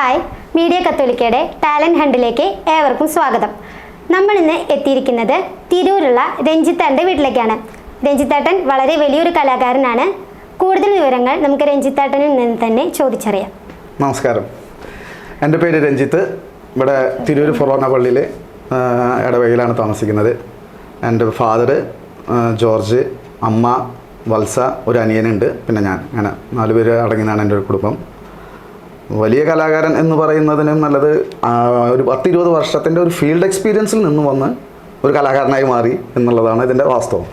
Hi media കത്തോലിക്കയുടെ talent ഹണ്ടിലേക്ക് ഏവർക്കും സ്വാഗതം. നമ്മൾ ഇന്ന് എത്തിയിരിക്കുന്നത് തിരൂരുള്ള രഞ്ജിത്തേട്ടന്റെ വീട്ടിലേക്കാണ്. രഞ്ജിത്തേട്ടൻ വളരെ വലിയൊരു കലാകാരനാണ്. കൂടുതൽ വിവരങ്ങൾ നമുക്ക് രഞ്ജിത്തേട്ടനിൽ നിന്ന് തന്നെ ചോദിച്ചറിയാം. നമസ്കാരം. എന്റെ പേര് രഞ്ജിത്ത്. ഇവിടെ തിരൂർ ഫൊറോന പള്ളിയിൽ ഇടവകയിലാണ് താമസിക്കുന്നത്. എന്റെ ഫാദർ ജോർജ് അമ്മ വത്സ ഒരു അനിയനുണ്ട് പിന്നെ ഞാൻ. അങ്ങനെ നാലുപേര് അടങ്ങിയതാണ് എന്റെ ഒരു കുടുംബം. വലിയ കലാകാരൻ എന്ന് പറയുന്നതിനും നല്ലത് ഒരു പത്തിരുപത് വർഷത്തിന്റെ ഒരു ഫീൽഡ് എക്സ്പീരിയൻസിൽ നിന്ന് വന്ന് ഒരു കലാകാരനായി മാറി എന്നുള്ളതാണ് ഇതിന്റെ വാസ്തവം.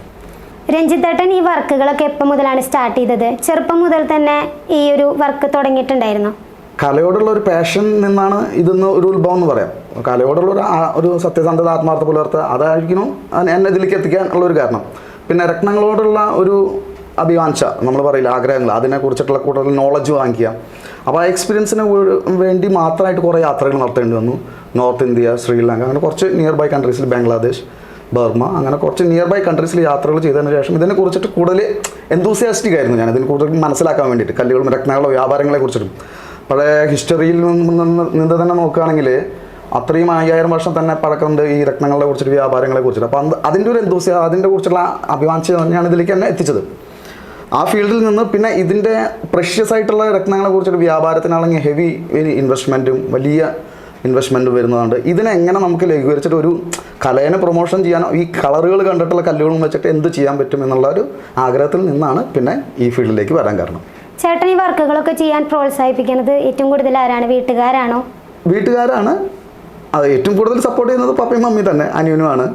രഞ്ജിത്തേട്ടൻ ഈ വർക്കുകളൊക്കെ എപ്പോൾ മുതലാണ് സ്റ്റാർട്ട് ചെയ്തത്? ചെറുപ്പം മുതൽ തന്നെ ഈ ഒരു വർക്ക് തുടങ്ങിയിട്ടുണ്ടായിരുന്നു? കലയോടുള്ള ഒരു പാഷൻ നിന്നാണ് ഇതെന്ന് ഒരു ഉത്ഭവം എന്ന് പറയാം. കലയോടുള്ള ഒരു ഒരു സത്യസന്ധത ആത്മാർത്ഥ പുലർത്തുക അതായിരിക്കണം എന്നെ ഇതിലേക്ക് എത്തിക്കാൻ ഉള്ള ഒരു കാരണം. പിന്നെ രത്നങ്ങളോടുള്ള ഒരു അഭിവാഞ്ച നമ്മൾ പറയില്ല ആഗ്രഹങ്ങൾ അതിനെക്കുറിച്ചിട്ടുള്ള കൂടുതൽ നോളജ് വാങ്ങിക്കുക. അപ്പോൾ ആ എക്സ്പീരിയൻസിന് വേണ്ടി മാത്രമായിട്ട് കുറേ യാത്രകൾ നടത്തേണ്ടി വന്നു. നോർത്ത് ഇന്ത്യ ശ്രീലങ്ക അങ്ങനെ കുറച്ച് നിയർ ബൈ കൺട്രീസിൽ ബംഗ്ലാദേശ് ബർമ്മ അങ്ങനെ കുറച്ച് നിയർ ബൈ കൺട്രീസിൽ യാത്രകൾ ചെയ്തതിന് ശേഷം ഇതിനെ കുറിച്ചിട്ട് കൂടുതൽ എന്തൂസിയാസ്റ്റിക് ആയിരുന്നു ഞാൻ. ഇതിനെ കൂടുതൽ മനസ്സിലാക്കാൻ വേണ്ടിയിട്ട് കല്ലുകളും രത്നങ്ങളോ വ്യാപാരങ്ങളെ കുറിച്ചിട്ടും. പഴയ ഹിസ്റ്ററിയിൽ നിന്ന് തന്നെ നോക്കുകയാണെങ്കിൽ അത്രയും അയ്യായിരം വർഷം തന്നെ പഴക്കമുണ്ട് ഈ രത്നങ്ങളെ കുറിച്ചിട്ട് വ്യാപാരങ്ങളെ കുറിച്ചിട്ട്. അപ്പോൾ അതിന്റെ ഒരു എന്തൂസിയ അതിന്റെ കുറിച്ചുള്ള അഭിമാനിച്ച് തന്നെയാണ് ഇതിലേക്ക് എന്നെ എത്തിച്ചത്. ആ ഫീൽഡിൽ നിന്ന് പിന്നെ ഇതിന്റെ പ്രഷ്യസ് ആയിട്ടുള്ള രത്നങ്ങളെ കുറിച്ചൊരു വ്യാപാരത്തിനാണെങ്കിൽ ഹെവി ഇൻവെസ്റ്റ്മെന്റും വലിയ ഇൻവെസ്റ്റ്മെന്റ് വരുന്നതുകൊണ്ട് ഇതിനെ എങ്ങനെ നമുക്ക് ലഘൂകരിച്ചിട്ട് ഒരു കലേനെ പ്രൊമോഷൻ ചെയ്യാനോ ഈ കളറുകൾ കണ്ടിട്ടുള്ള കല്ലുകളും വെച്ചിട്ട് എന്ത് ചെയ്യാൻ പറ്റും എന്നുള്ള ഒരു ആഗ്രഹത്തിൽ നിന്നാണ് പിന്നെ ഈ ഫീൽഡിലേക്ക് വരാൻ കാരണം. ചേട്ടൻ ഈ വർക്കുകളൊക്കെ ചെയ്യാൻ പ്രോത്സാഹിപ്പിക്കുന്നത് ഏറ്റവും കൂടുതൽ ആരാണ്? വീട്ടുകാരാണോ? വീട്ടുകാരാണ്. അത് ഏറ്റവും കൂടുതൽ സപ്പോർട്ട് ചെയ്യുന്നത് പപ്പയും മമ്മി തന്നെ അനിയനുമാണ്.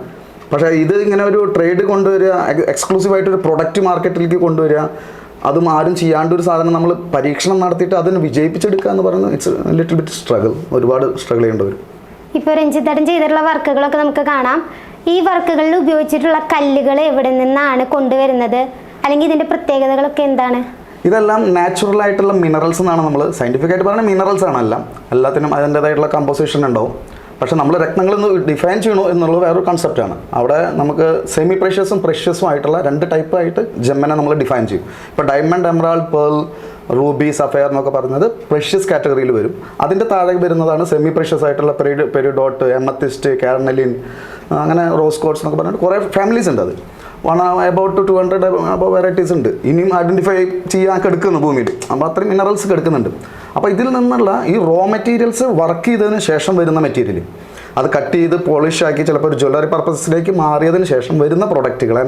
പക്ഷേ ഇത് ഇങ്ങനെ ഒരു ട്രേഡ് കൊണ്ടുവരിക എക്സ്ക്ലൂസീവായിട്ട് ഒരു പ്രൊഡക്റ്റ് മാർക്കറ്റിലേക്ക് കൊണ്ടുവരിക അതും ആരും ചെയ്യാണ്ട് ഒരു സാധനം നമ്മൾ പരീക്ഷണം നടത്തിയിട്ട് അതിന് വിജയിപ്പിച്ചെടുക്കുക എന്ന് പറയുന്നത് ഇറ്റ്സ് ലിറ്റിൽ ബിറ്റ് സ്ട്രഗിൾ ഒരുപാട് സ്ട്രഗിൾ ചെയ്യേണ്ടി വരും. ഇപ്പോൾ രഞ്ജിത്തേട്ടൻ ചെയ്തിട്ടുള്ള വർക്കുകളൊക്കെ നമുക്ക് കാണാം. ഈ വർക്കുകളിൽ ഉപയോഗിച്ചിട്ടുള്ള കല്ലുകൾ എവിടെ നിന്നാണ് കൊണ്ടുവരുന്നത്? അല്ലെങ്കിൽ ഇതിന്റെ പ്രത്യേകതകളൊക്കെ എന്താണ്? ഇതെല്ലാം നാച്ചുറൽ ആയിട്ടുള്ള മിനറൽസ് എന്നാണ് നമ്മൾ സയന്റിഫിക് ആയിട്ട് പറഞ്ഞാൽ മിനറൽസ് ആണ് എല്ലാം. എല്ലാത്തിനും അതിന്റെതായിട്ടുള്ള കമ്പോസിഷൻ ഉണ്ടാവും. പക്ഷെ നമ്മൾ രത്നങ്ങൾ ഡിഫൈൻ ചെയ്യണോ എന്നുള്ളത് വേറൊരു കൺസെപ്റ്റാണ് അവിടെ നമുക്ക് സെമി പ്രഷ്യസും പ്രഷ്യസും ആയിട്ടുള്ള രണ്ട് ടൈപ്പ് ആയിട്ട് ജെമ്മനെ നമ്മൾ ഡിഫൈൻ ചെയ്യും. ഇപ്പോൾ diamond emerald pearl ruby sapphire എന്നൊക്കെ പറഞ്ഞത് പ്രഷ്യസ് കാറ്റഗറിയിൽ വരും. അതിന്റെ താഴെ വരുന്നതാണ് സെമി പ്രഷ്യസ് ആയിട്ടുള്ള പെരി പെരിഡോട്ട് എമത്തിസ്റ്റ് കാർണലിൻ അങ്ങനെ റോസ് കോട്ട്സ് എന്നൊക്കെ പറഞ്ഞിട്ട് കുറേ ഫാമിലീസ് ഉണ്ട് അത്. One about two hundred varieties ഉണ്ട്. ഇനിയും ഐഡന്റിഫൈ ചെയ്യാൻ കിടക്കുന്നു ഭൂമിയിൽ. അപ്പോൾ അത്രയും മിനറൽസ് കിടക്കുന്നുണ്ട് അപ്പോൾ ഇതിൽ നിന്നുള്ള ഈ റോ മെറ്റീരിയൽസ് വർക്ക് ചെയ്തതിന് ശേഷം വരുന്ന മെറ്റീരിയൽ അത് കട്ട് ചെയ്ത് പോളിഷ് ആക്കി ചിലപ്പോൾ ഒരു ജ്വല്ലറി പർപ്പസിലേക്ക് മാറിയതിന് ശേഷം വരുന്ന പ്രൊഡക്റ്റുകളെ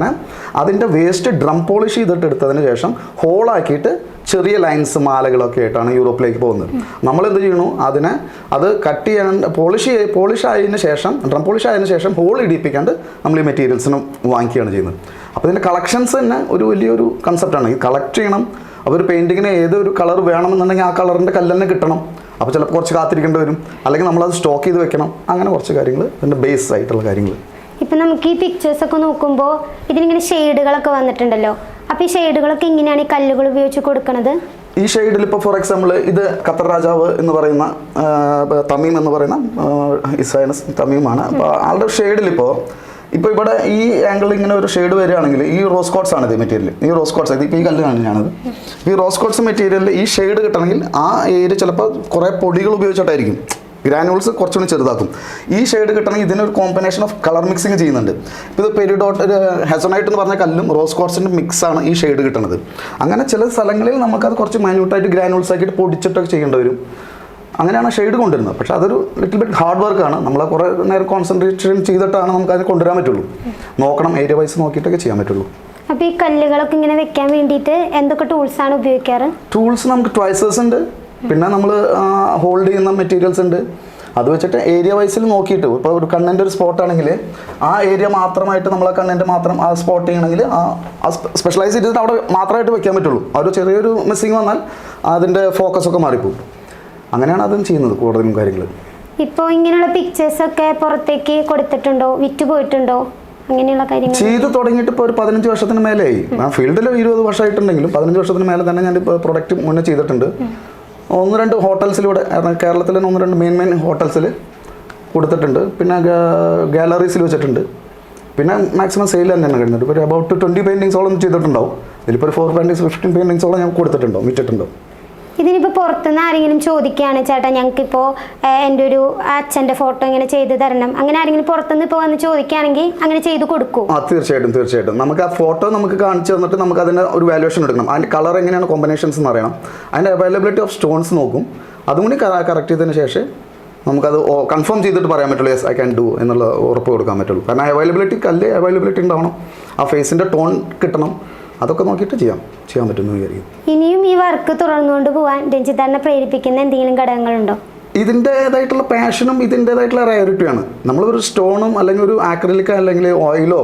അതിന്റെ വേസ്റ്റ് ഡ്രം പോളിഷ് ചെയ്തിട്ട് എടുത്തതിന് ശേഷം ഹോളാക്കിയിട്ട് ചെറിയ ലൈൻസ് മാലകളൊക്കെ ആയിട്ടാണ് യൂറോപ്പിലേക്ക് പോകുന്നത്. നമ്മൾ എന്ത് ചെയ്യണു അതിനെ അത് കട്ട് ചെയ്യാൻ പോളിഷ് പോളിഷ് ആയതിനു ശേഷം ഡ്രം പോളിഷ് ആയതിനു ശേഷം ഹോൾ ഇടിപ്പിക്കാണ്ട് നമ്മൾ ഈ മെറ്റീരിയൽസിനും വാങ്ങിക്കുകയാണ് ചെയ്യുന്നത്. അപ്പോൾ ഇതിന്റെ കളക്ഷൻസ് തന്നെ ഒരു വലിയൊരു കൺസെപ്റ്റാണ് ഈ കളക്ട് ചെയ്യണം. അവർ പെയിന്റിങ്ങിന് ഏതൊരു കളർ വേണമെന്നുണ്ടെങ്കിൽ ആ കളറിന്റെ കല്ല് കിട്ടണം. അപ്പോൾ ചിലപ്പോൾ കുറച്ച് കാത്തിരിക്കേണ്ടി വരും. അല്ലെങ്കിൽ നമ്മളത് സ്റ്റോക്ക് ചെയ്ത് വെക്കണം. അങ്ങനെ കുറച്ച് കാര്യങ്ങൾ ഇതിന്റെ ബേസ് ആയിട്ടുള്ള കാര്യങ്ങൾ. ഇപ്പം നമുക്ക് ഈ പിക്ചേഴ്സ് ഒക്കെ നോക്കുമ്പോൾ ഇതിനിങ്ങനെ ഷെയ്ഡുകളൊക്കെ വന്നിട്ടുണ്ടല്ലോ. അപ്പോൾ ഈ ഷെയ്ഡുകളൊക്കെ എങ്ങനെയാണ് ഈ കല്ലുകൾ ഉപയോഗിച്ച് കൊടുക്കുന്നത് ഈ ഷെയ്ഡിൽ ഇപ്പോൾ ഫോർ എക്സാമ്പിൾ ഇത് ഖത്തർ രാജാവ് എന്ന് പറയുന്ന തമീം എന്ന് പറയുന്ന ഇസൈനസ് തമീമാണ്. അപ്പോൾ ആളുടെ ഷെയ്ഡിൽ ഇപ്പോൾ ഇപ്പോൾ ഇവിടെ ഈ ആംഗിളിൽ ഇങ്ങനെ ഒരു ഷെയ്ഡ് വരികയാണെങ്കിൽ ഈ റോസ് കോട്ട്സ് ആണ് ഇത് മെറ്റീരിയൽ ഈ റോസ് കോട്ട്സ് ഇത് ഇപ്പോൾ ഈ കല്ല് കാണിച്ചാണത് ഈ റോസ് കോട്ട്സ് മെറ്റീരിയലിൽ ഈ ഷെയ്ഡ് കിട്ടണമെങ്കിൽ ആ ഏരിയ ചിലപ്പോൾ കുറേ പൊടികൾ ഉപയോഗിച്ചിട്ടായിരിക്കും. ഗ്രാനുവൽസ് കുറച്ചുകൂടി ചെറുതാക്കും. ഈ ഷെയ്ഡ് കിട്ടണമെങ്കിൽ ഇതിനൊരു കോമ്പിനേഷൻ ഓഫ് കളർ മിക്സിങ് ചെയ്യുന്നുണ്ട്. ഇപ്പോൾ ഇത് പെരിഡോട്ട് ഹെസണൈറ്റ് എന്ന് പറഞ്ഞ കല്ലും റോസ് കോർസിന്റെ മിക്സാണ് ഈ ഷെയ്ഡ് കിട്ടുന്നത് അങ്ങനെ ചില സ്ഥലങ്ങളിൽ നമുക്കത് കുറച്ച് മൈന്യൂട്ടായിട്ട് ഗ്രാനുൾസ് ആക്കിയിട്ട് പൊടിച്ചിട്ടൊക്കെ ചെയ്യേണ്ടി വരും. അങ്ങനെയാണ് ഷെയ്ഡ് കൊണ്ടുവരുന്നത്. പക്ഷേ അതൊരു ലിറ്റിൽ ബിറ്റ് ഹാർഡ് വർക്കാണ് നമ്മൾ കുറേ നേരം കോൺസെൻട്രേഷൻ ചെയ്തിട്ടാണ് നമുക്ക് അതിനെ കൊണ്ടുവരാൻ പറ്റുള്ളൂ. നോക്കണം ഏരിയ വൈസ് നോക്കിയിട്ടൊക്കെ ചെയ്യാൻ പറ്റുള്ളൂ. അപ്പോൾ ഈ കല്ലുകളൊക്കെ ഇങ്ങനെ വെക്കാൻ വേണ്ടിയിട്ട് എന്തൊക്കെ ടൂൾസാണ് ഉപയോഗിക്കാറ്? ടൂൾസ് നമുക്ക് ട്വൈസേഴ്സ് ഉണ്ട്. പിന്നെ നമ്മൾ ഹോൾഡ് ചെയ്യുന്ന മെറ്റീരിയൽസ് ഉണ്ട്. അത് വെച്ചിട്ട് ഏരിയ വൈസിൽ നോക്കിയിട്ട് ഇപ്പോൾ ഒരു കണ്ണിന്റെ ഒരു സ്പോട്ട് ആണെങ്കിൽ ആ ഏരിയ മാത്രമായിട്ട് നമ്മൾ ആ കണ്ണിന്റെ മാത്രം ആ സ്പോട്ട് ചെയ്യണമെങ്കിൽ ആ സ്പെഷ്യലൈസ് ചെയ്തിട്ട് അവിടെ മാത്രമായിട്ട് വെക്കാൻ പറ്റുള്ളൂ. ആ ഒരു ചെറിയൊരു മിസ്സിങ് വന്നാൽ അതിന്റെ ഫോക്കസ് ഒക്കെ മാറിപ്പോകും അങ്ങനെയാണ് അതും ചെയ്യുന്നത് കൂടുതലും കാര്യങ്ങൾ ഇപ്പോൾ ഇങ്ങനെയുള്ള പിക്ചേഴ്സ് ഒക്കെ പുറത്തേക്ക് കൊടുത്തിട്ടുണ്ടോ? വിറ്റ് പോയിട്ടുണ്ടോ? അങ്ങനെയുള്ള കാര്യങ്ങൾ ചെയ്ത് തുടങ്ങിയിട്ട് ഇപ്പോൾ ഒരു പതിനഞ്ച് വർഷത്തിന് മേലെയായി. ആ ഫീൽഡിൽ ഇരുപത് വർഷമായിട്ടുണ്ടെങ്കിലും പതിനഞ്ച് വർഷത്തിന് മേലെ തന്നെ ഞാൻ പ്രൊഡക്റ്റ് മുന്നേ ചെയ്തിട്ടുണ്ട്. ഒന്ന് രണ്ട് ഹോട്ടൽസിലൂടെ കേരളത്തിലെ ഒന്ന് രണ്ട് മെയിൻ മെയിൻ ഹോട്ടൽസിൽ കൊടുത്തിട്ടുണ്ട്. പിന്നെ ഗാലറീസിൽ വെച്ചിട്ടുണ്ട്. പിന്നെ മാക്സിമം സെയിൽ തന്നെയാണ് കഴിഞ്ഞിട്ട് ഒരു അബൌട്ട് ട്വന്റി പെയിന്റിങ്സോളം ചെയ്തിട്ടുണ്ടാവും. ഇതിലിപ്പോൾ ഒരു ഫോർ പെയിന്റിങ്സ് ഫിഫ്റ്റീൻ പെയിന്റിങ്സോളം ഞാൻ കൊടുത്തിട്ടുണ്ടാവും വിറ്റിട്ടുണ്ടാവും. ഇതിനിപ്പോൾ പുറത്തുനിന്ന് ആരെങ്കിലും ചോദിക്കുകയാണ് ചേട്ടാ ഞങ്ങൾക്കിപ്പോൾ എന്റെ ഒരു അച്ഛന്റെ ഫോട്ടോ ഇങ്ങനെ ചെയ്ത് തരണം. അങ്ങനെ ആരെങ്കിലും പുറത്തുനിന്ന് ഇപ്പോൾ വന്ന് ചോദിക്കുകയാണെങ്കിൽ അങ്ങനെ ചെയ്ത് കൊടുക്കും. ആ തീർച്ചയായിട്ടും തീർച്ചയായിട്ടും. നമുക്ക് ആ ഫോട്ടോ നമുക്ക് കാണിച്ചു തന്നിട്ട് നമുക്ക് അതിന് ഒരു വാലുവേഷൻ എടുക്കണം. അതിന്റെ കളർ എങ്ങനെയാണ് കോമ്പിനേഷൻസ് എന്ന് അറിയണം. അതിന്റെ അവൈലബിലിറ്റി ഓഫ് സ്റ്റോൺസ് നോക്കും. അതും കൂടി കറക്റ്റ് ചെയ്തതിന് ശേഷം നമുക്കത് കൺഫേം ചെയ്തിട്ട് പറയാൻ പറ്റുള്ളൂ യെസ് ഐ ക്യാൻ ഡു എന്നുള്ള ഉറപ്പ് കൊടുക്കാൻ പറ്റുള്ളൂ. കാരണം അവൈലബിലിറ്റി കല്ല് അവൈലബിലിറ്റി ഉണ്ടാവണം. ആ ഫേസിന്റെ ടോൺ കിട്ടണം. അതൊക്കെ നോക്കിയിട്ട് ചെയ്യാം. ചെയ്യാൻ പറ്റുമെന്ന് വിചാരിക്കും ഇനിയും ഈ വർക്ക് തുടർന്നുകൊണ്ട് പോകാൻ തന്നെ പ്രേരിപ്പിക്കുന്ന എന്തെങ്കിലും ഘടകങ്ങളുണ്ടോ? ഇതിന്റേതായിട്ടുള്ള പാഷനും ഇതിന്റേതായിട്ടുള്ള റയോറിറ്റിയാണ് നമ്മളൊരു സ്റ്റോണും അല്ലെങ്കിൽ ഒരു ആക്രലിക്കോ അല്ലെങ്കിൽ ഓയിലോ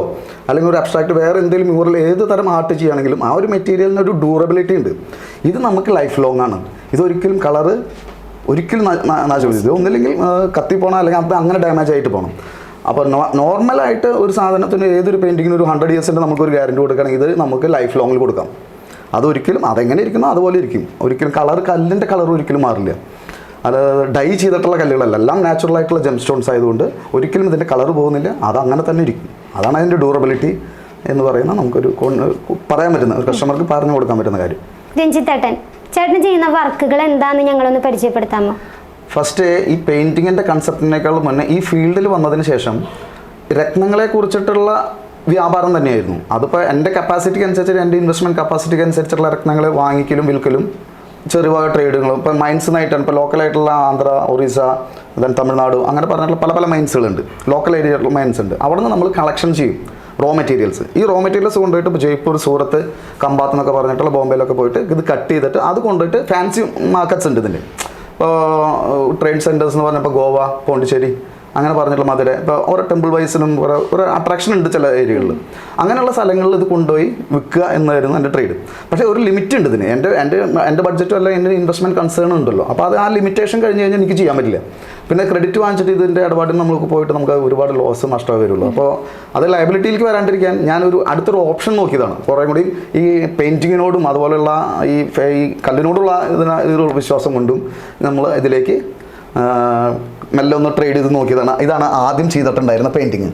അല്ലെങ്കിൽ ഒരു അബ്സ്ട്രാക്ട് വേറെ എന്തെങ്കിലും മ്യൂറൽ ഏത് തരം ആർട്ട് ചെയ്യുകയാണെങ്കിലും ആ ഒരു മെറ്റീരിയലിന് ഒരു ഡ്യൂറബിലിറ്റി ഉണ്ട്. ഇത് നമുക്ക് ലൈഫ് ലോങ് ആണ് ഇതൊരിക്കലും കളറ് ഒരിക്കലും നാശം ഇത് ഒന്നില്ലെങ്കിൽ കത്തിപ്പോണം അല്ലെങ്കിൽ അത് അങ്ങനെ ഡാമേജ് ആയിട്ട് പോകണം അപ്പോൾ നോർമലായിട്ട് ഒരു സാധനത്തിന് ഏതൊരു പെയിന്റിങ്ങിന് ഒരു ഹൺഡ്രഡ് ഇയേഴ്സിന്റെ നമുക്കൊരു ഗ്യാരണ്ടി കൊടുക്കുകയാണെങ്കിൽ ഇത് നമുക്ക് ലൈഫ് ലോങ്ങിൽ കൊടുക്കാം. അതൊരിക്കലും അതെങ്ങനെ ഇരിക്കുന്നോ അതുപോലെ ഇരിക്കും. ഒരിക്കലും കളർ കല്ലിന്റെ കളർ ഒരിക്കലും മാറില്ല. അത് ഡൈ ചെയ്തിട്ടുള്ള കല്ലുകളല്ല എല്ലാം നാച്ചുറൽ ആയിട്ടുള്ള ജെം സ്റ്റോൺസ് ആയതുകൊണ്ട് ഒരിക്കലും ഇതിന്റെ കളർ പോകുന്നില്ല. അത് അങ്ങനെ തന്നെ ഇരിക്കും. അതാണ് അതിന്റെ ഡ്യൂറബിലിറ്റി എന്ന് പറയുന്ന നമുക്കൊരു പറയാൻ പറ്റുന്ന ഒരു കസ്റ്റമർക്ക് പറഞ്ഞു കൊടുക്കാൻ പറ്റുന്ന കാര്യം. രഞ്ജിത്തേട്ടൻ ചേട്ടൻ ചെയ്യുന്ന വർക്കുകൾ എന്താണെന്ന് ഞങ്ങളൊന്ന് പരിചയപ്പെടുത്താമോ? ഫസ്റ്റ് ഈ പെയിന്റിങ്ങിന്റെ കൺസെപ്റ്റിനേക്കാൾ മുന്നേ ഈ ഫീൽഡിൽ വന്നതിന് ശേഷം രത്നങ്ങളെ കുറിച്ചിട്ടുള്ള വ്യാപാരം തന്നെയായിരുന്നു. അതിപ്പോൾ എന്റെ കപ്പാസിറ്റിക്ക് അനുസരിച്ച് എന്റെ ഇൻവെസ്റ്റ്മെന്റ് കപ്പാസിറ്റിക്ക് അനുസരിച്ചുള്ള രത്നങ്ങൾ വാങ്ങിക്കലും വിൽക്കലും ചെറുവക ട്രേഡുകളും ഇപ്പോൾ മൈൻസിനായിട്ടാണ് ഇപ്പോൾ ലോക്കലായിട്ടുള്ള ആന്ധ്ര ഒറീസ ദെൻ തമിഴ്നാട് അങ്ങനെ പറഞ്ഞിട്ടുള്ള പല പല മൈൻസുകളുണ്ട് ലോക്കൽ ഏരിയയിലുള്ള മൈൻസ് ഉണ്ട്. അവിടെ നിന്ന് നമ്മൾ കളക്ഷൻ ചെയ്യും റോ മെറ്റീരിയൽസ് ഈ റോ മെറ്റീരിയൽസ് കൊണ്ടുപോയിട്ട് ഇപ്പോൾ ജയ്പൂർ സൂറത്ത് കമ്പാത്ത് എന്നൊക്കെ പറഞ്ഞിട്ടുള്ള ബോംബെയിലൊക്കെ പോയിട്ട് ഇത് കട്ട് ചെയ്തിട്ട് അത് കൊണ്ടുപോയിട്ട് ഫാൻസി മാർക്കറ്റ്സ് ഉണ്ട് ഇതിന്റെ ട്രേഡ് സെന്റേഴ്സ് എന്ന് പറഞ്ഞപ്പോൾ ഗോവ പോണ്ടിച്ചേരി. അങ്ങനെ പറഞ്ഞിട്ടുള്ള മധുര ഇപ്പോൾ ഓരോ ടെമ്പിൾ വൈസിനും ഓരോ ഒരു അട്രാക്ഷൻ ഉണ്ട് ചില ഏരിയകളിൽ അങ്ങനെയുള്ള സ്ഥലങ്ങളിൽ ഇത് കൊണ്ടുപോയി വിൽക്കുക എന്നായിരുന്നു എന്റെ ട്രേഡ് പക്ഷേ ഒരു ലിമിറ്റ് ഉണ്ട് ഇതിന്. എന്റെ എന്റെ എന്റെ ബഡ്ജറ്റും അല്ല എന്റെ ഇൻവെസ്റ്റ്മെന്റ് കൺസേൺ ഉണ്ടല്ലോ. അപ്പോൾ അത് ആ ലിമിറ്റേഷൻ കഴിഞ്ഞ് കഴിഞ്ഞാൽ എനിക്ക് ചെയ്യാൻ പറ്റില്ല. പിന്നെ ക്രെഡിറ്റ് വാങ്ങിച്ചിട്ട് ഇതിന്റെ ഇടപാടിൽ നമുക്ക് പോയിട്ട് നമുക്ക് ഒരുപാട് ലോസ് നഷ്ടമേ വരുള്ളൂ. അപ്പോൾ അത് ലയബിലിറ്റിയിലേക്ക് വരാണ്ടിരിക്കാൻ ഞാനൊരു അടുത്തൊരു ഓപ്ഷൻ നോക്കിയതാണ്. കുറേ കൂടി ഈ പെയിന്റിങ്ങിനോടും അതുപോലെയുള്ള ഈ കല്ലിനോടുള്ള ഇതിന് ഇതിലുള്ള വിശ്വാസം കൊണ്ടും നമ്മൾ ഇതിലേക്ക് മെല്ലെ ഒന്ന് ട്രേഡ് ചെയ്ത് നോക്കിയതാണ്. ഇതാണ് ആദ്യം ചെയ്തിട്ടുണ്ടായിരുന്ന പെയിന്റിങ്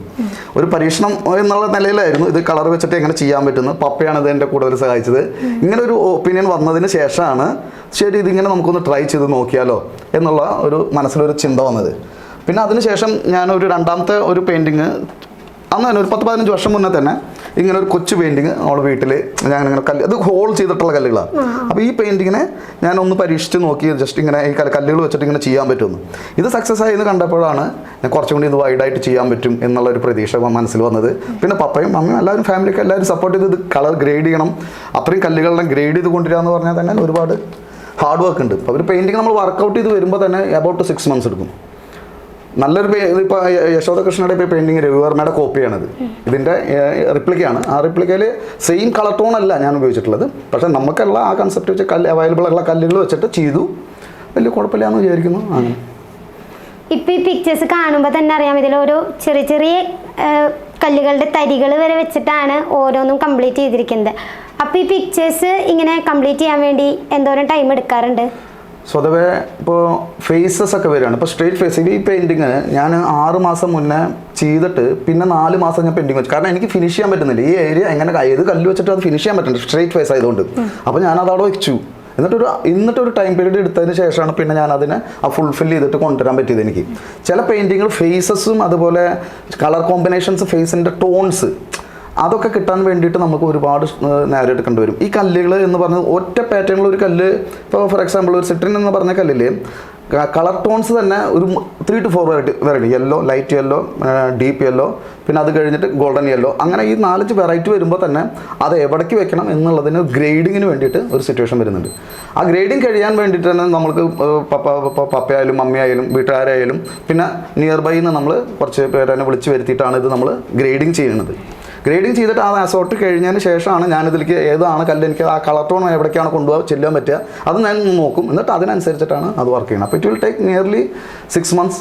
ഒരു പരീക്ഷണം എന്നുള്ള നിലയിലായിരുന്നു ഇത് കളർ വെച്ചിട്ട് എങ്ങനെ ചെയ്യാൻ പറ്റുന്നു പപ്പയാണ് ഇത് എന്റെ കൂടുതൽ സഹായിച്ചത്. ഇങ്ങനെ ഒരു ഒപ്പീനിയൻ വന്നതിന് ശേഷമാണ് ശരി ഇതിങ്ങനെ നമുക്കൊന്ന് ട്രൈ ചെയ്ത് നോക്കിയാലോ എന്നുള്ള ഒരു മനസ്സിലൊരു ചിന്ത വന്നത്. പിന്നെ അതിനുശേഷം ഞാനൊരു രണ്ടാമത്തെ ഒരു പെയിന്റിങ് അന്ന് തന്നെ ഒരു പത്ത് പതിനഞ്ച് വർഷം മുന്നേ തന്നെ ഇങ്ങനെ ഒരു കൊച്ചു പെയിന്റിങ് അവളെ വീട്ടിൽ ഞാൻ ഇങ്ങനെ കല്ല് അത് ഹോൾ ചെയ്തിട്ടുള്ള കല്ലുകളാണ്. അപ്പോൾ ഈ പെയിന്റിങ്ങിനെ ഞാൻ ഒന്ന് പരീക്ഷിച്ച് നോക്കി ജസ്റ്റ് ഇങ്ങനെ ഈ കല്ല് കല്ലുകൾ വെച്ചിട്ട് ഇങ്ങനെ ചെയ്യാൻ പറ്റുമെന്ന്. ഇത് സക്സസ് ആയി എന്ന് കണ്ടപ്പോഴാണ് ഞാൻ കുറച്ചും കൂടി ഇത് വൈഡായിട്ട് ചെയ്യാൻ പറ്റും എന്നുള്ള ഒരു പ്രതീക്ഷ മനസ്സിൽ വന്നത്. പിന്നെ പപ്പയും അമ്മയും എല്ലാവരും ഫാമിലിയൊക്കെ എല്ലാവരും സപ്പോർട്ട് ചെയ്ത് ഇത് കളർ ഗ്രേഡ് ചെയ്യണം. അത്രയും കല്ലുകളെല്ലാം ഗ്രേഡ് ചെയ്ത് കൊണ്ടുവരിക എന്ന് പറഞ്ഞാൽ തന്നെ ഒരുപാട് ഹാർഡ് വർക്ക് ഉണ്ട്. അപ്പോൾ ഒരു പെയിന്റിങ് നമ്മൾ വർക്കൗട്ട് ചെയ്ത് വരുമ്പോൾ തന്നെ അബൌട്ട് സിക്സ് മന്ത്സ് എടുക്കും. നല്ലൊരു ഇപ്പോൾ യശോദ കൃഷ്ണയുടെ ഇപ്പോൾ പെയിന്റിങ് രവിവർമ്മയുടെ കോപ്പിയാണിത് ഇതിന്റെ റിപ്ലിക്കയാണ് ആ റിപ്ലിക്കയിൽ സെയിം കളർ ടോൺ അല്ല ഞാൻ ഉപയോഗിച്ചിട്ടുള്ളത്. പക്ഷേ നമുക്കുള്ള ആ കൺസെപ്റ്റ് വെച്ച് കല്ല് അവൈലബിൾ ഉള്ള കല്ലുകൾ വെച്ചിട്ട് ചെയ്തു. വലിയ കുഴപ്പമില്ല എന്ന് വിചാരിക്കുന്നു. അങ്ങനെ. ഇപ്പൊ ഈ പിക്ചേഴ്സ് കാണുമ്പോൾ തന്നെ അറിയാം. ഇതിൽ ഓരോ ചെറിയ ചെറിയ കല്ലുകളുടെ തരികൾ വരെ വെച്ചിട്ടാണ് ഓരോന്നും കംപ്ലീറ്റ് ചെയ്തിരിക്കുന്നത്. അപ്പൊ ഈ പിക്ചേഴ്സ് ഇങ്ങനെ കംപ്ലീറ്റ് ചെയ്യാൻ വേണ്ടി എന്തോരം ടൈം എടുക്കാറുണ്ട്? സ്വതവേ ഇപ്പോൾ ഫേസസ് ഒക്കെ വരികയാണ്. ഇപ്പോൾ സ്ട്രേറ്റ് ഫേസ് ഈ പെയിന്റിങ് ഞാൻ ആറ് മാസം മുന്നേ ചെയ്തിട്ട് പിന്നെ നാല് മാസം ഞാൻ പെയിന്റിങ് വെച്ചു. കാരണം എനിക്ക് ഫിനിഷ് ചെയ്യാൻ പറ്റുന്നില്ല. ഈ ഏരിയ എങ്ങനെ ഏത് കല്ല് വെച്ചിട്ട് അത് ഫിനിഷ് ചെയ്യാൻ പറ്റുന്നുണ്ട് സ്ട്രേറ്റ് ഫേസ് ആയതുകൊണ്ട്. അപ്പോൾ ഞാൻ അത് അവിടെ വെച്ചു. എന്നിട്ടൊരു എന്നിട്ടൊരു ടൈം പീരീഡ് എടുത്തതിന് ശേഷമാണ് പിന്നെ ഞാൻ അതിനെ ആ ഫുൾഫിൽ ചെയ്തിട്ട് കൊണ്ടുവരാൻ പറ്റിയത് എനിക്ക്. ചില പെയിന്റിങ്ങൾ ഫേസസും അതുപോലെ കളർ കോമ്പിനേഷൻസ് ഫേസിന്റെ ടോൺസ് അതൊക്കെ കിട്ടാൻ വേണ്ടിയിട്ട് നമുക്ക് ഒരുപാട് നേരെ എടുക്കേണ്ടി വരും. ഈ കല്ലുകൾ എന്ന് പറഞ്ഞാൽ ഒറ്റ പാറ്റേണിൽ ഒരു കല്ല് ഇപ്പോൾ ഫോർ എക്സാമ്പിൾ ഒരു സിട്രിൻ എന്ന് പറഞ്ഞ കല്ലിൽ കളർ ടോൺസ് തന്നെ ഒരു three two four variety variety yellow light yellow deep yellow പിന്നെ അത് കഴിഞ്ഞിട്ട് ഗോൾഡൻ യെല്ലോ അങ്ങനെ ഈ നാലഞ്ച് വെറൈറ്റി വരുമ്പോൾ തന്നെ അത് എവിടേക്ക് വെക്കണം എന്നുള്ളതിന് ഗ്രേഡിങ്ങിന് വേണ്ടിയിട്ട് ഒരു സിറ്റുവേഷൻ വരുന്നുണ്ട്. ആ ഗ്രേഡിങ് കഴിയാൻ വേണ്ടിയിട്ട് തന്നെ നമ്മൾക്ക് പപ്പ പപ്പ- പപ്പയായാലും മമ്മിയായാലും വീട്ടുകാരായാലും പിന്നെ നിയർ ബൈ നിന്ന് നമ്മൾ കുറച്ച് പേരെ വിളിച്ച് വരുത്തിയിട്ടാണ് ഇത് നമ്മൾ ഗ്രേഡിങ് ചെയ്യുന്നത്. ഗ്രേഡിങ് ചെയ്തിട്ട് ആ അസോർട്ട് കഴിഞ്ഞതിന് ശേഷമാണ് ഞാനിതിലേക്ക് ഏതാണ് കല്ല് എനിക്ക് ആ കളർ ടോൺ എവിടേക്കാണ് കൊണ്ടുപോകാൻ ചെല്ലാൻ പറ്റുക. അത് ഞാൻ നോക്കും. എന്നിട്ട് അതിനനുസരിച്ചിട്ടാണ് അത് വർക്ക് ചെയ്യുന്നത്. അപ്പോൾ it will take nearly six months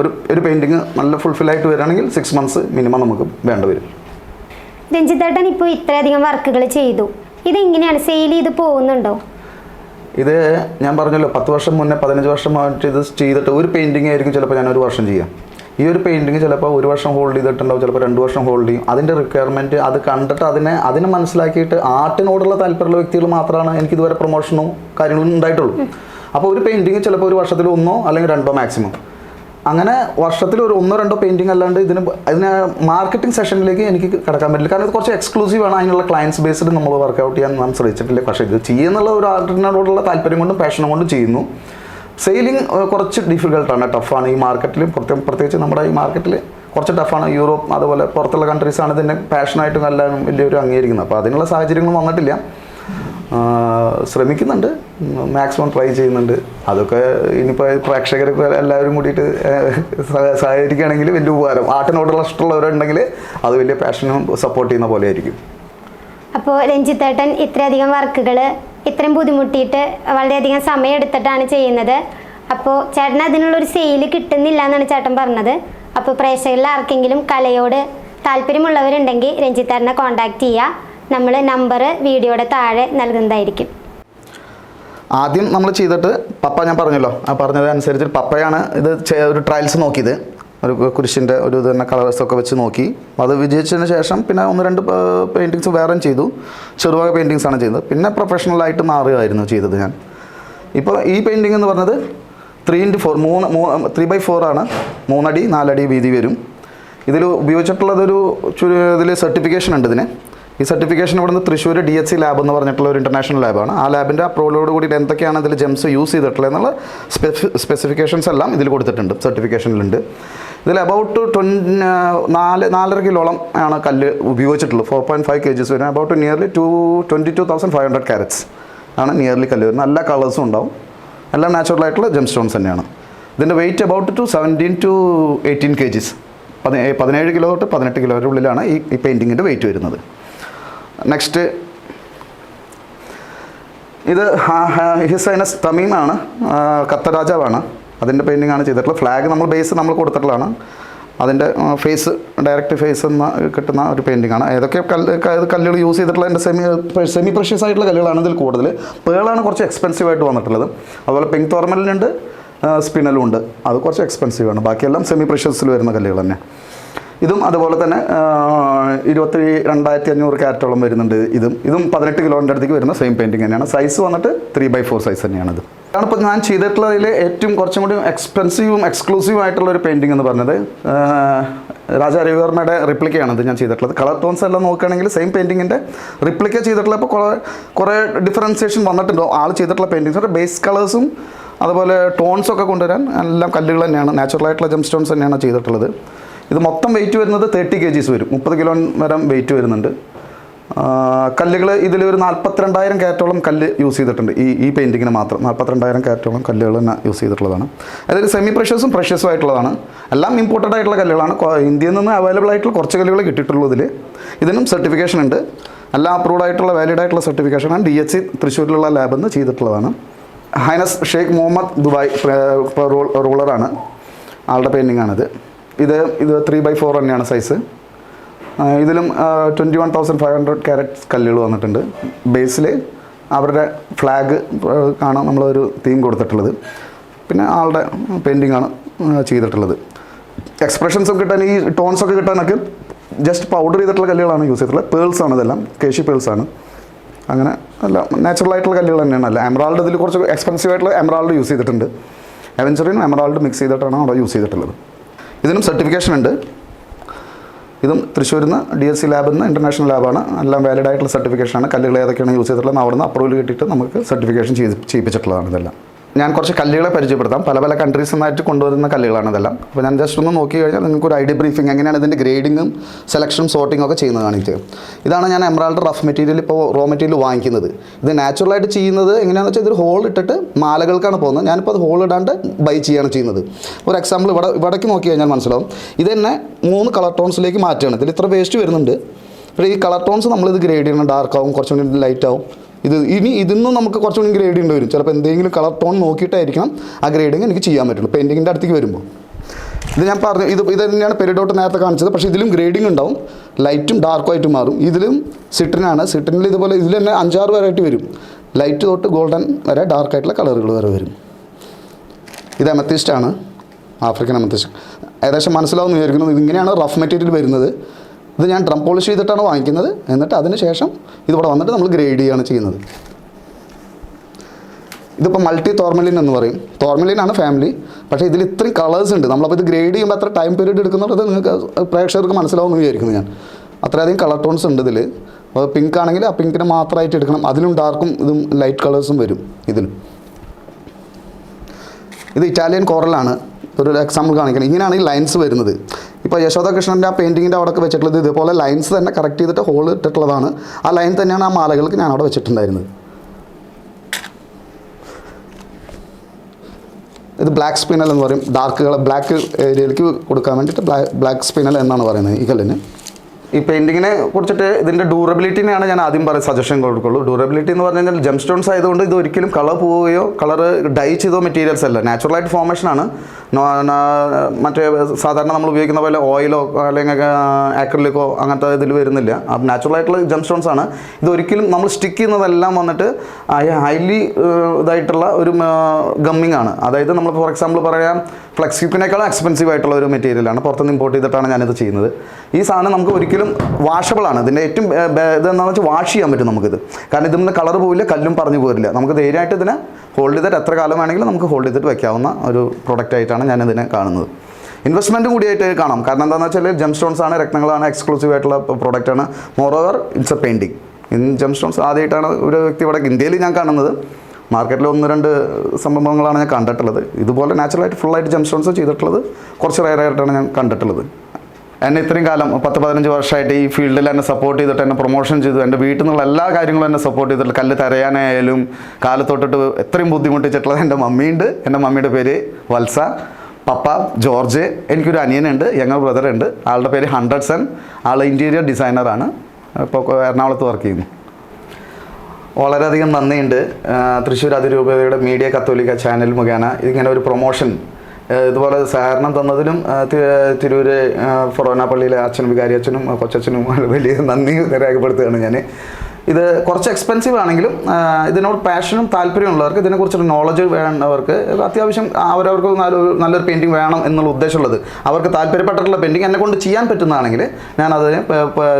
ഒരു ഒരു പെയിന്റിങ് നല്ല ഫുൾഫിൽ ആയിട്ട് വരികയാണെങ്കിൽ സിക്സ് മന്ത്സ് മിനിമം നമുക്ക് വേണ്ട വരും. രഞ്ജിത്തേട്ടൻ ഇപ്പോൾ ഇത്രയധികം വർക്കുകൾ ചെയ്തു. ഇത് എങ്ങനെയാണ് സെയിൽ ചെയ്ത് പോകുന്നുണ്ടോ? ഇത് ഞാൻ പറഞ്ഞല്ലോ പത്ത് വർഷം മുന്നേ പതിനഞ്ച് വർഷമായിട്ട് ഇത് ചെയ്തിട്ട് ഒരു പെയിന്റിങ് ആയിരിക്കും ചിലപ്പോൾ ഞാൻ ഒരു വർഷം ചെയ്യാം. ഈ ഒരു പെയിന്റിങ് ചിലപ്പോൾ ഒരു വർഷം ഹോൾഡ് ചെയ്തിട്ടുണ്ടാവും ചിലപ്പോൾ രണ്ട് വർഷം ഹോൾഡ് ചെയ്യും. അതിന്റെ റിക്വയർമെന്റ് അത് കണ്ടിട്ട് അതിനെ അതിനെ മനസ്സിലാക്കിയിട്ട് ആർട്ടിനോടുള്ള താല്പര്യമുള്ള വ്യക്തികൾ മാത്രമാണ് എനിക്ക് ഇതുവരെ പ്രൊമോഷനും കാര്യങ്ങളും ഉണ്ടായിട്ടുള്ളൂ. അപ്പോൾ ഒരു പെയിന്റിങ് ചിലപ്പോൾ ഒരു വർഷത്തിൽ ഒന്നോ അല്ലെങ്കിൽ രണ്ടോ മാക്സിമം അങ്ങനെ വർഷത്തിൽ ഒരു ഒന്നോ രണ്ടോ പെയിന്റിങ് അല്ലാണ്ട് ഇതിന് ഇതിന് മാർക്കറ്റിംഗ് സെഷനിലേക്ക് എനിക്ക് കിടക്കാൻ പറ്റില്ല. കാരണം ഇത് കുറച്ച് എക്സ്ക്ലൂസീവ് ആണ് അതിനുള്ള ക്ലയൻസ് ബേസ്ഡ് നമ്മൾ വർക്കൗട്ട് ചെയ്യാൻ നാം ശ്രമിച്ചിട്ടില്ല. പക്ഷേ ഇത് ചെയ്യുന്നുള്ള ഒരു ആർട്ടിനോടുള്ള താല്പര്യം കൊണ്ടും പാഷനും കൊണ്ടും ചെയ്യുന്നു. സെയിലിംഗ് കുറച്ച് ഡിഫിക്കൽട്ടാണ് ടഫാണ് ഈ മാർക്കറ്റിൽ പ്രത്യേകിച്ച് നമ്മുടെ ഈ മാർക്കറ്റിൽ കുറച്ച് ടഫാണ് യൂറോപ്പ് അതുപോലെ പുറത്തുള്ള കൺട്രീസാണ് ഇതിന്റെ പാഷനായിട്ടും എല്ലാവരും വലിയൊരു അംഗീകരിക്കുന്നത്. അപ്പോൾ അതിനുള്ള സാഹചര്യങ്ങളും വന്നിട്ടില്ല. ശ്രമിക്കുന്നുണ്ട്. മാക്സിമം ട്രൈ ചെയ്യുന്നുണ്ട്. അതൊക്കെ ഇനിയിപ്പോൾ പ്രേക്ഷകർക്ക് എല്ലാവരും കൂടിയിട്ട് സഹ- സഹകരിക്കുകയാണെങ്കിൽ വലിയ ഉപകാരം. ആട്ടിനോടുള്ള ഇഷ്ടമുള്ളവരുണ്ടെങ്കിൽ അത് വലിയ പാഷനും സപ്പോർട്ട് ചെയ്യുന്ന പോലെ ആയിരിക്കും. അപ്പോൾ രഞ്ജിത്തേട്ടൻ ഇത്രയധികം വർക്കുകൾ ഇത്രയും ബുദ്ധിമുട്ടിയിട്ട് വളരെയധികം സമയം എടുത്തിട്ടാണ് ചെയ്യുന്നത്. അപ്പോൾ ചേട്ടൻ അതിനുള്ളൊരു സെയിൽ കിട്ടുന്നില്ല എന്നാണ് ചേട്ടൻ പറഞ്ഞത്. അപ്പോൾ പ്രേക്ഷകരിൽ ആർക്കെങ്കിലും കലയോട് താല്പര്യമുള്ളവരുണ്ടെങ്കിൽ രഞ്ജിത്താറിനെ കോൺടാക്റ്റ് ചെയ്യുക നമ്മൾ നമ്പർ വീഡിയോയുടെ താഴെ നൽകുന്നതായിരിക്കും. ആദ്യം നമ്മൾ ചെയ്തിട്ട് പപ്പ ഞാൻ പറഞ്ഞല്ലോ. ആ പറഞ്ഞതനുസരിച്ച് പപ്പയാണ് ഇത് ഒരു ട്രയൽസ് നോക്കിയത്. ഒരു കുരിശിന്റെ ഒരു ഇത് തന്നെ കളേഴ്സൊക്കെ വെച്ച് നോക്കി. അത് വിജയിച്ചതിന് ശേഷം പിന്നെ ഒന്ന് രണ്ട് പെയിന്റിങ്സ് വേറെയും ചെയ്തു. ചെറുവക പെയിന്റിങ്സ് ആണ് ചെയ്തത്. പിന്നെ പ്രൊഫഷണലായിട്ട് മാറുകയായിരുന്നു ചെയ്തത് ഞാൻ. ഇപ്പോൾ ഈ പെയിന്റിംഗ് എന്ന് പറഞ്ഞത് ത്രീ ഇന്റു ഫോർ മൂന്ന് മൂന്ന് ത്രീ ബൈ ഫോർ ആണ്. മൂന്നടി നാലടി വീതി വരും. ഇതിൽ ഉപയോഗിച്ചിട്ടുള്ളതൊരു ഇതിൽ സർട്ടിഫിക്കേഷൻ ഉണ്ട് ഇതിന്. ഈ സർട്ടിഫിക്കേഷൻ ഇവിടുന്ന് Thrissur D H C lab എന്ന് പറഞ്ഞിട്ടുള്ള ഒരു ഇന്റർനാഷണൽ ലാബാണ് ആ ലാബിന്റെ അപ്രൂവലോട് കൂടിയിട്ട് എന്തൊക്കെയാണ് ഇതിൽ ജെംസ് യൂസ് ചെയ്തിട്ടുള്ളത് എന്നുള്ള സ്പെസിഫിക്കേഷൻസ് എല്ലാം ഇതിൽ കൊടുത്തിട്ടുണ്ട് സർട്ടിഫിക്കേഷനിലുണ്ട് ഇതിൽ അബൌട്ട് ട്വന്റി നാല് നാലര കിലോളം ആണ് കല്ല് ഉപയോഗിച്ചിട്ടുള്ളത്. Four point five K Gs വരുന്നത്. About nearly two twenty two thousand five hundred carats ആണ് നിയർലി കല്ല് വരുന്നത്. എല്ലാ കളേഴ്സും ഉണ്ടാവും. എല്ലാം നാച്ചുറൽ ആയിട്ടുള്ള ജെം സ്റ്റോൺസ് തന്നെയാണ്. ഇതിന്റെ weight about two seventeen to eighteen K Gs പതി പതിനേഴ് കിലോ തൊട്ട് പതിനെട്ട് കിലോയുടെ ഉള്ളിലാണ് ഈ ഈ പെയിന്റിങ്ങിന്റെ വെയിറ്റ് വരുന്നത്. നെക്സ്റ്റ് ഇത് ഹിസൈനസ് തമീമാണ് കത്ത ഖത്തർ അതിന്റെ പെയിന്റിംഗ് ആണ് ചെയ്തിട്ടുള്ളത്. ഫ്ലാഗ് നമ്മൾ ബേസ് നമ്മൾ കൊടുത്തിട്ടുള്ളതാണ്. അതിന്റെ ഫേസ് ഡയറക്റ്റ് ഫേസ് എന്ന കിട്ടുന്ന ഒരു പെയിന്റിംഗ് ആണ്. ഏതൊക്കെ കല്ല് കല്ലുകൾ യൂസ് ചെയ്തിട്ടുള്ള എന്റെ സെമി സെമി പ്രഷ്യസ് ആയിട്ടുള്ള കല്ലുകളാണ് ഇതിൽ കൂടുതൽ. പേളാണ് കുറച്ച് എക്സ്പെൻസീവ് ആയിട്ട് വന്നിട്ടുള്ളത്. അതുപോലെ പിങ്ക് തോർമലിനുണ്ട് സ്പിനലും ഉണ്ട്. അത് കുറച്ച് എക്സ്പെൻസീവ് ആണ്. ബാക്കിയെല്ലാം സെമി പ്രഷ്യസിൽ വരുന്ന കല്ലുകൾ തന്നെ. ഇതും അതുപോലെ തന്നെ ഇരുപത്തി രണ്ടായിരത്തി അഞ്ഞൂറ് ക്യാരറ്റോളം വരുന്നുണ്ട് ഇതും. ഇതും പതിനെട്ട് കിലോന്റെ അടുത്തേക്ക് വരുന്ന സെയിം പെയിന്റിങ് തന്നെയാണ്. സൈസ് വന്നിട്ട് ത്രീ ബൈ ഫോർ സൈസ് തന്നെയാണിത് അതാണ് ഇപ്പോൾ ഞാൻ ചെയ്തിട്ടുള്ളതിൽ ഏറ്റവും കുറച്ചും കൂടി എക്സ്പെൻസീവും എക്സ്ക്ലൂസീവ് ആയിട്ടുള്ള ഒരു പെയിന്റിംഗ് എന്ന് പറഞ്ഞത്. രാജാ രവിവർമ്മയുടെ ഇത് ഞാൻ ചെയ്തിട്ടുള്ളത്. കളർ ടോൺസ് എല്ലാം നോക്കുകയാണെങ്കിൽ സെയിം പെയിന്റിങ്ങിന്റെ റിപ്ലിക്ക ചെയ്തിട്ടുള്ള ഇപ്പോൾ കുറേ കുറേ ഡിഫറൻസിയേഷൻ വന്നിട്ടുണ്ട്. ആൾ ചെയ്തിട്ടുള്ള പെയിന്റിങ്സ് ബേസ് കളേഴ്സും അതുപോലെ ടോൺസൊക്കെ കൊണ്ടുവരാൻ എല്ലാം കല്ലുകൾ തന്നെയാണ്. നാച്ചുറൽ ആയിട്ടുള്ള സ്റ്റോൺസ് തന്നെയാണ് ചെയ്തിട്ടുള്ളത്. ഇത് മൊത്തം വെയിറ്റ് വരുന്നത് തേർട്ടി കെ ജീസ് വരും. മുപ്പത് കിലോ വരെ വെയിറ്റ് വരുന്നുണ്ട്. കല്ലുകൾ ഇതിൽ ഒരു നാൽപ്പത്തിരണ്ടായിരം കാരറ്റോളം കല്ല് യൂസ് ചെയ്തിട്ടുണ്ട്. ഈ ഈ പെയിന്റിങ്ങിന് മാത്രം. നാൽപ്പത്തിരണ്ടായിരം കാരറ്റോളം കല്ലുകൾ തന്നെ യൂസ് ചെയ്തിട്ടുള്ളതാണ്. അതായത് സെമി പ്രഷ്യസും പ്രഷ്യസും ആയിട്ടുള്ളതാണ്. എല്ലാം ഇമ്പോർട്ടഡ് ആയിട്ടുള്ള കല്ലുകളാണ്. ഇന്ത്യയിൽ നിന്ന് അവൈലബിൾ ആയിട്ടുള്ള കുറച്ച് കല്ലുകൾ കിട്ടിയിട്ടുള്ളൂ ഇതിൽ ഇതിനും സർട്ടിഫിക്കേഷൻ ഉണ്ട്. എല്ലാം അപ്രൂവ്ഡ് ആയിട്ടുള്ള വാലിഡ് ആയിട്ടുള്ള സർട്ടിഫിക്കേഷനാണ് ഡി എച്ച് സി തൃശ്ശൂരിലുള്ള ലാബിൽ നിന്ന് ചെയ്തിട്ടുള്ളതാണ്. ഹൈനസ് ഷെയ്ഖ് മുഹമ്മദ് ദുബായ് റൂളറാണ്. ആളുടെ പെയിന്റിങ്ങാണിത് ഇത് ഇത് ത്രീ ബൈ ഫോർ തന്നെയാണ് സൈസ് ഇതിലും twenty one thousand five hundred carats കല്ലുകൾ വന്നിട്ടുണ്ട്. ബേസിൽ അവരുടെ ഫ്ലാഗ് ആണ് നമ്മളൊരു തീം കൊടുത്തിട്ടുള്ളത്. പിന്നെ ആളുടെ പെയിന്റിങ്ങാണ് ചെയ്തിട്ടുള്ളത്. എക്സ്പ്രഷൻസ് ഒക്കെ കിട്ടാൻ ഈ ടോൺസ് ഒക്കെ കിട്ടാനൊക്കെ ജസ്റ്റ് പൗഡർ ചെയ്തിട്ടുള്ള കല്ലുകളാണ് യൂസ് ചെയ്തിട്ടുള്ളത്. പേൾസ് ആണ് ഇതെല്ലാം കേശി പേൾസ് ആണ്. അങ്ങനെ അല്ല നാച്ചുറൽ ആയിട്ടുള്ള കല്ലുകൾ തന്നെയാണ്. അല്ല എമറാൾഡ് ഇതിൽ കുറച്ച് എക്സ്പെൻസീവ് ആയിട്ടുള്ള എമറാൾഡ് യൂസ് ചെയ്തിട്ടുണ്ട്. അവഞ്ചറിനും എമറാൾഡ് മിക്സ് ചെയ്തിട്ടാണ് അവിടെ യൂസ് ചെയ്തിട്ടുള്ളത്. ഇതിനും സർട്ടിഫിക്കേഷൻ ഉണ്ട്. ഇതും തൃശ്ശൂരിൽ നിന്ന് ഡി എസ് സി ലാബിൽ നിന്ന് ഇന്റർനാഷണൽ ലാബാണ് എല്ലാം വാലിഡ് ആയിട്ടുള്ള സർട്ടിഫിക്കേഷനാണ് കല്ലുകൾ ഏതൊക്കെയാണ് യൂസ് ചെയ്തിട്ടുള്ളത് അവിടെ നിന്ന് അപ്രൂവൽ കിട്ടിയിട്ട് നമുക്ക് സർട്ടിഫിക്കേഷൻ ചെയ്ത് ചെയ്യിപ്പിച്ചിട്ടുള്ളതാണ് ഇതെല്ലാം. ഞാൻ കുറച്ച് കല്ലുകളെ പരിചയപ്പെടുത്താം. പല പല കൺട്രീസിൽ നിന്നായിട്ട് കൊണ്ടുവരുന്ന കല്ലുകളാണ് ഇതെല്ലാം. അപ്പോൾ ഞാൻ ജസ്റ്റ് ഒന്ന് നോക്കി കഴിഞ്ഞാൽ നിങ്ങൾക്ക് ഒരു ഐഡിയ ബ്രീഫിംഗ് എങ്ങനെയാണ് ഇതിന്റെ ഗ്രേഡിങ്ങും സെലക്ഷനും സോർട്ടിങ്ങും ഒക്കെ ചെയ്യുന്നത് കാണിക്കുക ഇതാണ് ഞാൻ എമറാൾഡ് റഫ് മെറ്റീരിയൽ ഇപ്പോൾ റോ മെറ്റീരിയൽ വാങ്ങിക്കുന്നത്. ഇത് നാച്ചുറലായിട്ട് ചെയ്യുന്നത് എങ്ങനെയാണെന്ന് വെച്ചാൽ ഇതൊരു ഹോൾ ഇട്ടിട്ട് മാലകൾക്കാണ് പോകുന്നത്. ഞാനിപ്പോൾ അത് ഹോൾ ഇടാണ്ട് ബൈ ചെയ്യാണ് ചെയ്യുന്നത്. ഒരു എക്സാമ്പിൾ ഇവിടെ ഇവിടേക്ക് നോക്കി കഴിഞ്ഞാൽ മനസ്സിലാവും. ഇത് തന്നെ മൂന്ന് കളർ ടോൺസിലേക്ക് മാറ്റുകയാണ്. ഇതിൽ ഇത്ര വേസ്റ്റ് വരുന്നുണ്ട്. പക്ഷേ ഈ കളർ ടോൺസ് നമ്മളിത് ഗ്രേഡ് ചെയ്യണം. ഡാർക്ക് ആവും കുറച്ചും കൂടി ലൈറ്റ് ആവും. ഇത് ഇനി ഇതിന്നും നമുക്ക് കുറച്ചുകൂടി ചെയ്യേണ്ടി വരും. ചിലപ്പോൾ എന്തെങ്കിലും കളർ ടോൺ നോക്കിയിട്ടായിരിക്കണം ആ ഗ്രേഡിങ് എനിക്ക് ചെയ്യാൻ പറ്റുള്ളൂ. പെയിന്റിങ്ങിന്റെ അടുത്തേക്ക് വരുമ്പോൾ ഇത് ഞാൻ പറഞ്ഞു ഇത് ഇത് തന്നെയാണ് പെരിഡോട്ട് നേരത്തെ കാണിച്ചത്. പക്ഷേ ഇതിലും ഗ്രേഡിംഗ് ഉണ്ടാവും. ലൈറ്റും ഡാർക്കും ആയിട്ട് മാറും. ഇതിലും സിട്രിനാണ് സിട്രിനിൽ ഇതുപോലെ ഇതിൽ തന്നെ അഞ്ചാറ് വരായിട്ട് വരും. ലൈറ്റ് തൊട്ട് ഗോൾഡൻ വരെ ഡാർക്ക് ആയിട്ടുള്ള കളറുകൾ വരെ വരും. ഇത് അമത്തിസ്റ്റാണ് ആഫ്രിക്കൻ അമത്തിസ്റ്റ് ഏകദേശം മനസ്സിലാവുമെന്ന് വിചാരിക്കുന്നത് ഇതിങ്ങനെയാണ് റഫ് മെറ്റീരിയൽ വരുന്നത്. ഇത് ഞാൻ ഡ്രം പോളിഷ് ചെയ്തിട്ടാണ് വാങ്ങിക്കുന്നത്. എന്നിട്ട് അതിന് ശേഷം ഇതിവിടെ വന്നിട്ട് നമ്മൾ ഗ്രേഡ് ചെയ്യുകയാണ് ചെയ്യുന്നത്. ഇതിപ്പോൾ മൾട്ടി തോർമലിൻ എന്ന് പറയും. തോർമലിനാണ് ഫാമിലി പക്ഷേ ഇതിൽ ഇത്രയും കളേഴ്സ് ഉണ്ട്. നമ്മളപ്പോൾ ഇത് ഗ്രേഡ് ചെയ്യുമ്പോൾ എത്ര ടൈം പീരീഡ് എടുക്കുന്നുള്ളത് നിങ്ങൾക്ക് പ്രേക്ഷകർക്ക് മനസ്സിലാവുമെന്ന് വിചാരിക്കുന്നു ഞാൻ. അത്രയധികം കളർ ടോൺസ് ഉണ്ട് ഇതിൽ അപ്പോൾ പിങ്ക് ആണെങ്കിൽ ആ പിങ്കിനെ മാത്രമായിട്ട് എടുക്കണം. അതിലും ഡാർക്കും ഇതും ലൈറ്റ് കളേഴ്സും വരും ഇതിൽ ഇത് ഇറ്റാലിയൻ കോറലാണ് ഒരു എക്സാമ്പിൾ കാണിക്കണം. ഇങ്ങനെയാണ് ഈ ലൈൻസ് വരുന്നത്. ഇപ്പോൾ യശോദ കൃഷ്ണന്റെ ആ പെയിന്റിങ്ങിന്റെ അവിടെ വെച്ചിട്ടുള്ളത് ഇതുപോലെ ലൈൻസ് തന്നെ കറക്റ്റ് ചെയ്തിട്ട് ഹോൾ ഇട്ടിട്ടുള്ളതാണ്. ആ ലൈൻ തന്നെയാണ് ആ മാലകൾക്ക് ഞാൻ അവിടെ വെച്ചിട്ടുണ്ടായിരുന്നത്. ഇത് ബ്ലാക്ക് സ്പിനൽ എന്ന് പറയും. ഡാർക്ക് ബ്ലാക്ക് ഏരിയയിലേക്ക് കൊടുക്കാൻ വേണ്ടിയിട്ട് ബ്ലാക്ക് സ്പിനൽ എന്നാണ് പറയുന്നത് ഈ കല്ലിന്. ഈ പെയിന്റിങ്ങിനെ കുറിച്ചിട്ട് ഇതിന്റെ ഡ്യൂറബിലിറ്റിനെയാണ് ഞാൻ ആദ്യം പറയാൻ സജഷൻ കൊടുക്കുള്ളൂ. ഡ്യൂറബിലിറ്റി എന്ന് പറഞ്ഞു കഴിഞ്ഞാൽ ജെം സ്റ്റോൺസ് ആയതുകൊണ്ട് ഇത് ഒരിക്കലും കളർ പോവുകയോ കളർ ഡൈ ചെയ്തോ മെറ്റീരിയൽസ് അല്ല. നാച്ചുറലായിട്ട് ഫോർമേഷനാണ് മറ്റേ സാധാരണ നമ്മൾ ഉപയോഗിക്കുന്ന പോലെ ഓയിലോ അല്ലെങ്കിൽ ആക്രിലിക്കോ അങ്ങനത്തെ ഇതിൽ വരുന്നില്ല. അപ്പം നാച്ചുറലായിട്ടുള്ള ജെം സ്റ്റോൺസ് ആണ്. ഇത് ഒരിക്കലും നമ്മൾ സ്റ്റിക്ക് ചെയ്യുന്നതെല്ലാം വന്നിട്ട് ഹൈലി ഇതായിട്ടുള്ള ഒരു ഗമ്മിങ് ആണ്. അതായത് നമ്മൾ ഫോർ എക്സാമ്പിൾ പറയാം ഫ്ലെക്സിപ്പിനേക്കാളും എക്സ്പെൻസീവ് ആയിട്ടുള്ള ഒരു മെറ്റീരിയലാണ് പുറത്തുനിന്ന് ഇമ്പോർട്ട് ചെയ്തിട്ടാണ് ഞാനിത് ചെയ്യുന്നത്. ഈ സാധനം നമുക്ക് ഒരിക്കലും വാഷബിൾ ആണ്. ഇതിന്റെ ഏറ്റവും ഇതെന്താണെന്ന് വെച്ചാൽ വാഷ് ചെയ്യാൻ പറ്റും നമുക്കിത്. കാരണം ഇതിൽ നിന്ന് കളർ പോയില്ല കല്ലും പറഞ്ഞു പോരില്ല. നമുക്ക് ധൈര്യമായിട്ട് ഇതിനെ ഹോൾഡ് ചെയ്തിട്ട് എത്ര കാലം വേണമെങ്കിലും നമുക്ക് ഹോൾഡ് ചെയ്തിട്ട് വെക്കാവുന്ന ഒരു പ്രോഡക്റ്റ് ആയിട്ടാണ് ഞാൻ ഇതിനെ കാണുന്നത് ഇൻവെസ്റ്റ്മെന്റും കൂടിയായിട്ട് കാണാം. കാരണം എന്താണെന്ന് വെച്ചാൽ ജെം സ്റ്റോൺസ് ആണ് രത്നങ്ങളാണ് എക്സ്ക്ലൂസീവ് ആയിട്ടുള്ള പ്രോഡക്റ്റ് ആണ്. Moreover it's a painting in gem stones ആദ്യമായിട്ടാണ് ഒരു വ്യക്തി ഇവിടെ ഇന്ത്യയിൽ ഞാൻ കാണുന്നത്. മാർക്കറ്റിൽ ഒന്ന് രണ്ട് സംഭവങ്ങളാണ് ഞാൻ കണ്ടിട്ടുള്ളത്. ഇതുപോലെ നാച്ചുറലായിട്ട് ഫുള്ളായിട്ട് ജെം സ്റ്റോൺസ് ചെയ്തിട്ടുള്ളത്. കുറച്ച് റയർ ആയിട്ടാണ് ഞാൻ കണ്ടിട്ടുള്ളത്. എന്നെ ഇത്രയും കാലം പത്ത് പതിനഞ്ച് വർഷമായിട്ട് ഈ ഫീൽഡിൽ എന്നെ സപ്പോർട്ട് ചെയ്തിട്ട് എന്നെ പ്രൊമോഷൻ ചെയ്തു. എന്റെ വീട്ടിൽ നിന്നുള്ള എല്ലാ കാര്യങ്ങളും എന്നെ സപ്പോർട്ട് ചെയ്തിട്ടുള്ള കല്ല് തരയാനായാലും കാലത്തൊട്ടിട്ട് എത്രയും ബുദ്ധിമുട്ടിച്ചിട്ടുള്ളത് എന്റെ മമ്മിയുണ്ട് എന്റെ മമ്മിയുടെ പേര് വത്സ. പപ്പ ജോർജ്. എനിക്കൊരു അനിയനുണ്ട് യങ്ങർ ബ്രദറുണ്ട് ആളുടെ പേര് ഹൺഡ്രഡ്സൺ ആൾ ഇന്റീരിയർ ഡിസൈനറാണ് ഇപ്പോൾ എറണാകുളത്ത് വർക്ക് ചെയ്യുന്നു. വളരെയധികം നന്ദിയുണ്ട്. തൃശ്ശൂർ അതിരൂപതയുടെ മീഡിയ കത്തോലിക്ക ചാനൽ മുഖേന ഇതിങ്ങനെ ഒരു പ്രൊമോഷൻ ഇതുപോലെ സഹകരണം തന്നതിലും തിരൂര് ഫൊറോന പള്ളിയിലെ അച്ഛനും വികാരി അച്ഛനും കൊച്ചച്ഛനും വലിയ നന്ദി രേഖപ്പെടുത്തുകയാണ് ഞാൻ ഇത് കുറച്ച് എക്സ്പെൻസീവ് ആണെങ്കിലും ഇതിനോട് പാഷനും താല്പര്യമുള്ളവർക്ക് ഇതിനെക്കുറിച്ചൊരു നോളജ് വേണ്ടവർക്ക് അത്യാവശ്യം അവരവർക്ക് നല്ലൊരു നല്ലൊരു പെയിന്റിങ് വേണം എന്നുള്ള ഉദ്ദേശമുള്ളത്. അവർക്ക് താല്പര്യപ്പെട്ടിട്ടുള്ള പെയിന്റിങ് എന്നെ കൊണ്ട് ചെയ്യാൻ പറ്റുന്നതാണെങ്കിൽ ഞാൻ അതിന്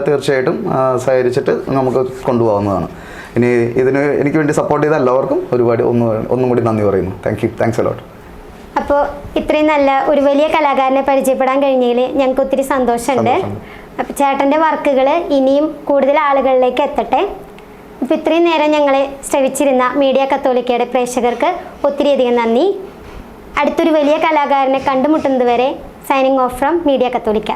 തീർച്ചയായിട്ടും സഹകരിച്ചിട്ട് നമുക്ക് കൊണ്ടുപോകുന്നതാണ് ഇനി ഇതിന് എനിക്ക് വേണ്ടി സപ്പോർട്ട് ചെയ്ത എല്ലാവർക്കും ഒരുപാട് ഒന്ന് ഒന്നും കൂടി നന്ദി പറയുന്നു. താങ്ക് യു താങ്ക്സ് അലോട്ട് അപ്പോൾ ഇത്രയും നല്ല ഒരു വലിയ കലാകാരനെ പരിചയപ്പെടാൻ കഴിഞ്ഞതിൽ ഞങ്ങൾക്ക് ഒത്തിരി സന്തോഷമുണ്ട്. അപ്പം അപ്പോൾ ചേട്ടന്റെ വർക്കുകൾ ഇനിയും കൂടുതൽ ആളുകളിലേക്ക് എത്തട്ടെ. അപ്പോൾ ഇത്രയും നേരം ഞങ്ങളെ ശ്രവിച്ചിരുന്ന മീഡിയ കത്തോലിക്കയുടെ പ്രേക്ഷകർക്ക് ഒത്തിരിയധികം നന്ദി. അടുത്തൊരു വലിയ കലാകാരനെ കണ്ടുമുട്ടുന്നത് വരെ സൈനിങ് ഓഫ് ഫ്രം മീഡിയ കത്തോലിക്ക